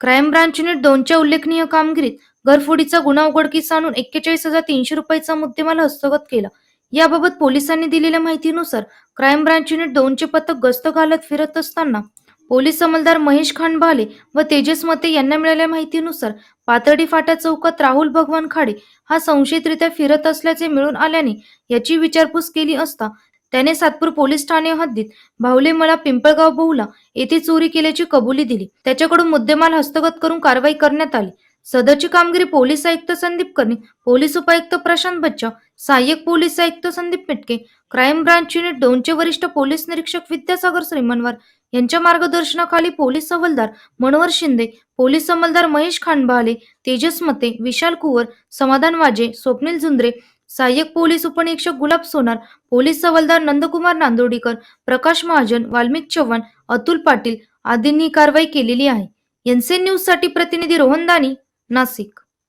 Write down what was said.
Crime branch unit दोनच्या उल्लेखनीय कामगिरीत घरफोडीचा गुन्हा उघडकीस आणून एक्केचाळीस हजार तीनशे रुपयाचा मुद्देमाल हस्तगत केला. याबाबत पोलिसांनी दिलेल्या माहितीनुसार क्राईम ब्रांच युनिट दोनचे पथक गस्त घालत फिरत असताना पोलीस अंमलदार महेश खांडबाले व तेजस मते यांना मिळालेल्या माहितीनुसार पातळी फाटा चौकात राहुल भगवान खाडे हा संशयितरित्या फिरत असल्याचे मिळून आल्याने याची विचारपूस केली असता त्याने सातपूर पोलीस ठाणे हद्दीत भावले मला पिंपळगाव बहुला येथे चोरी केल्याची कबुली दिली. त्याच्याकडून मुद्देमाल हस्तगत करून कारवाई करण्यात आली. सदरची कामगिरी पोलीस आयुक्त संदीप कर्णी पोलीस उपायुक्त प्रशांत बच्चा सहाय्यक पोलीस आयुक्त Sandeep Mitke crime branch unit दोनचे वरिष्ठ पोलीस निरीक्षक विद्यासागर श्रीमनवार यांच्या मार्गदर्शनाखाली पोलीस हवालदार मनोहर शिंदे पोलीस अंमलदार महेश खांडबाले तेजस मते विशाल कुवर समाधान वाजे स्वप्नील झुंद्रे सहाय्यक पोलीस उपनिरीक्षक गुलाब सोनार पोलीस सवलदार नंदकुमार नांदोडीकर प्रकाश महाजन वाल्मिक चव्हाण अतुल पाटील आदींनी कारवाई केलेली आहे. एनसीएन न्यूजसाठी प्रतिनिधी रोहन दानी नाशिक.